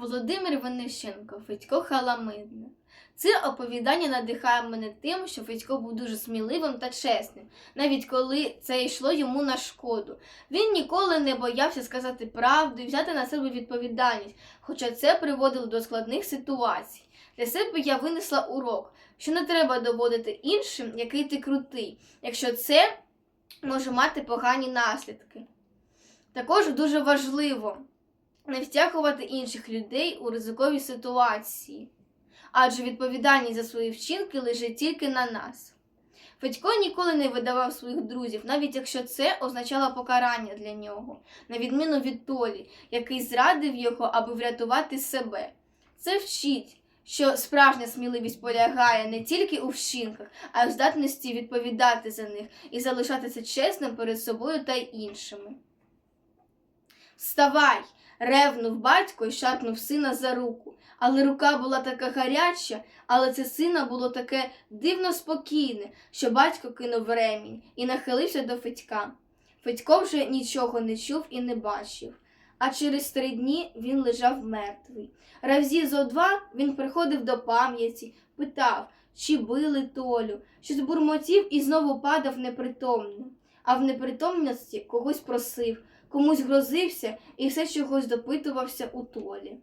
Володимир Венищенко, Федько Халамидне. Це оповідання надихає мене тим, що Федько був дуже сміливим та чесним, навіть коли це йшло йому на шкоду. Він ніколи не боявся сказати правду і взяти на себе відповідальність, хоча це приводило до складних ситуацій. Для себе я винесла урок, що не треба доводити іншим, який ти крутий, якщо це може мати погані наслідки. Також дуже важливо не втягувати інших людей у ризикові ситуації, адже відповідальність за свої вчинки лежить тільки на нас. Федько ніколи не видавав своїх друзів, навіть якщо це означало покарання для нього, на відміну від Толі, який зрадив його, аби врятувати себе. Це вчить, що справжня сміливість полягає не тільки у вчинках, а й у здатності відповідати за них і залишатися чесним перед собою та іншими. Вставай! Ревнув батько і шарпнув сина за руку. Але рука була така гаряча, але це сина було таке дивно спокійне, що батько кинув ремінь і нахилився до Федька. Федько вже нічого не чув і не бачив. А через три дні він лежав мертвий. Разі зо два він приходив до пам'яті, питав, чи били Толю, щось бурмотів і знову падав непритомно. А в непритомності когось просив, комусь грозився і все чогось допитувався у Толі.